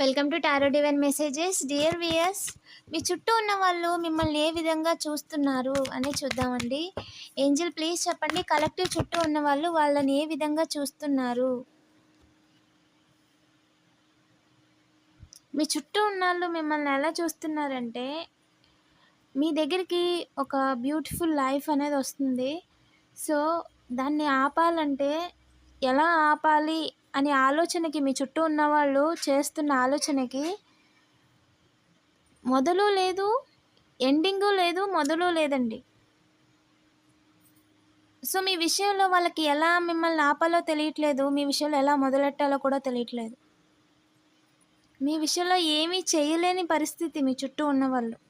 Welcome to tarot divine messages. Dear viewers మీ చుట్టూ ఉన్న వాళ్ళు మిమ్మల్ని ఏ విధంగా చూస్తున్నారు అని చూద్దామండి. ఏంజిల్ ప్లీజ్ చెప్పండి. కలెక్టివ్ చుట్టూ ఉన్న వాళ్ళు వాళ్ళని ఏ విధంగా చూస్తున్నారు? మీ చుట్టూ ఉన్న వాళ్ళు మిమ్మల్ని ఎలా చూస్తున్నారంటే మీ దగ్గరికి ఒక బ్యూటిఫుల్ లైఫ్ అనేది వస్తుంది. సో దాన్ని ఆపాలంటే ఎలా ఆపాలి అనే ఆలోచనకి మీ చుట్టూ ఉన్నవాళ్ళు చేస్తున్న ఆలోచనకి మొదలు లేదు ఎండింగు లేదు మొదలు లేదండి. సో మీ విషయంలో వాళ్ళకి ఎలా మిమ్మల్ని ఆపాలో తెలియట్లేదు మీ విషయంలో ఎలా మొదలెట్టాలో కూడా తెలియట్లేదు. మీ విషయంలో ఏమీ చేయలేని పరిస్థితి మీ చుట్టూ ఉన్నవాళ్ళు.